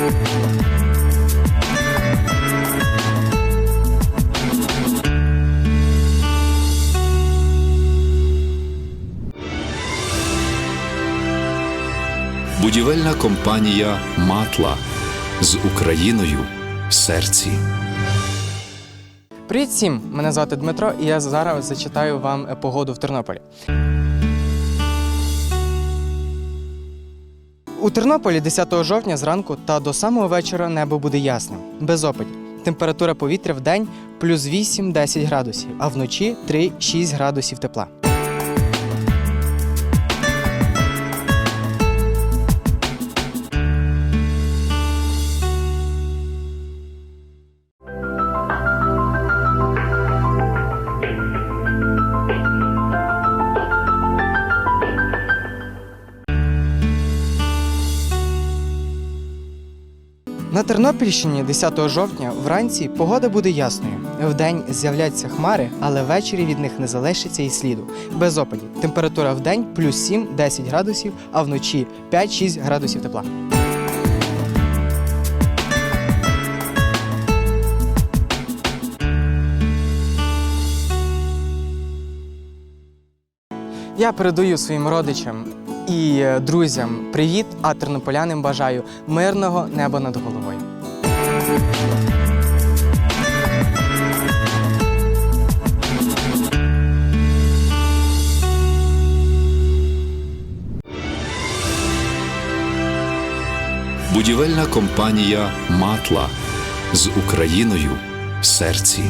Будівельна компанія Матла з Україною в серці. Привіт всім! Мене звати Дмитро, і я зараз зачитаю вам е, погоду в Тернополі. У Тернополі 10 жовтня зранку та до самого вечора небо буде ясним, без опадів. Температура повітря в день плюс 8-10 градусів, а вночі 3-6 градусів тепла. На Тернопільщині 10 жовтня вранці погода буде ясною. Вдень з'являться хмари, але ввечері від них не залишиться і сліду. Без опадів. Температура в день плюс 7-10 градусів, а вночі 5-6 градусів тепла. Я передаю своїм родичам і е, друзям привіт, а тернополянам бажаю мирного неба над головою. Будівельна компанія Матла з Україною в серці.